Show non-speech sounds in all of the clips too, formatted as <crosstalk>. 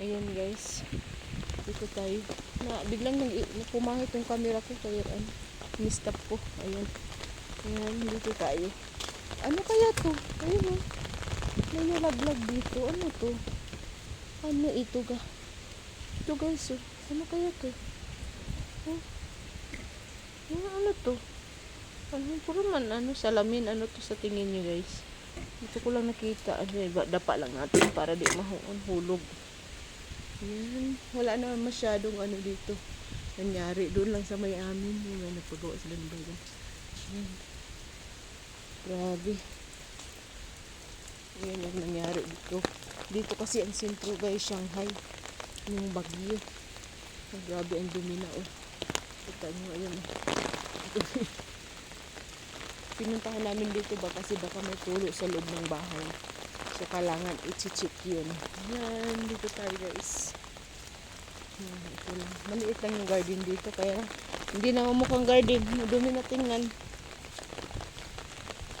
Ayan guys. Dito tayo. Na, biglang nag pumahit yung camera ko kaya ano, ni-stop ko. Ayan. Ayan, dito tayo. Ano kaya to? Ayun oh. May nalaglag dito. Ano to? Ano ito ga? Ito guys oh. Ano kaya to? Oh. Ano, ano to? Ano, puro man ano, salamin. Ano to sa tingin nyo guys? Dito ko lang nakita. Ano, iba, dapa lang natin para di mahuon hulog. Yan. Wala na masyadong ano dito. Nangyari. Doon lang sa may amin. Yung ano, nagpagawa sila ng bayan. Yan. Grabe. Yan yung nangyari dito. Dito kasi ang sentro guys, Shanghai. Yung bagyo. Oh, grabe ang dumi na oh. Kita nyo, ayun oh. <laughs> Pinuntahan namin dito ba kasi baka may tulo sa loob ng bahay. So, kailangan i-check yun. Yan, dito tayo guys. Yan, ito lang. Maliit lang yung garden dito, kaya hindi na mukhang garden. Madumi na tingnan.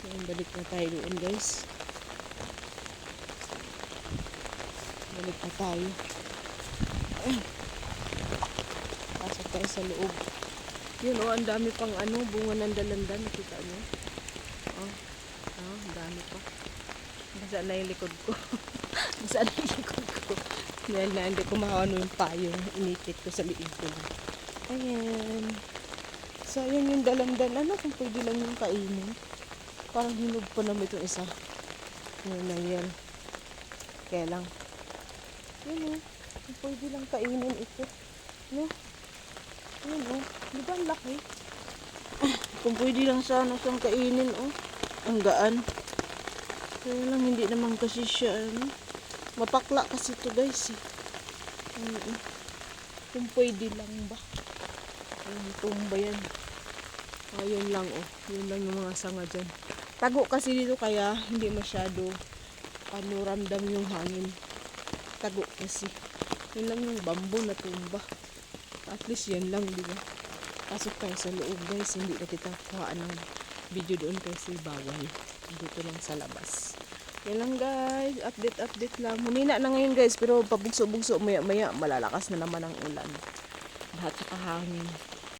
Yan, balik na tayo doon guys. Balik na tayo. Pasok tayo sa loob. Yun oh, ang dami pang ano, bunga ng dalanda. Nakita nyo? Oh, oh, ang dami pa. Basa na yung likod ko. Basa na yung likod ko. Dahil na hindi ko makano yung payong inikit ko sa liig ko. Ayan. Sayang yung dalandan. Ano kung pwede lang yung kainin? Parang hinog pa naman itong isa. Yan na yan. Kaya lang. Yun o. Kung pwede lang kainin ito. No? Yun o. Di ba ang laki? Kung pwede lang sana siyang kainin o. Ang gaan. Kaya lang hindi naman kasi siya ano. Mapakla kasi ito guys eh. Kung pwede lang ba. Ayun, tumba yan. Ayun lang oh. Yun lang yung mga sanga dyan. Tago kasi dito kaya hindi masyado ano ramdam yung hangin. Tago kasi. Yun lang yung bamboo na tumba. At least yan lang, di ba? Pasok tayo sa loob guys. Hindi na kita kuhaan ng video doon kasi bawal. Dito lang sa labas. Yan lang guys. Update, update lang. Humina na ngayon guys. Pero pabugso-bugso maya-maya malalakas na naman ang ulan. Lahat sa kahangin.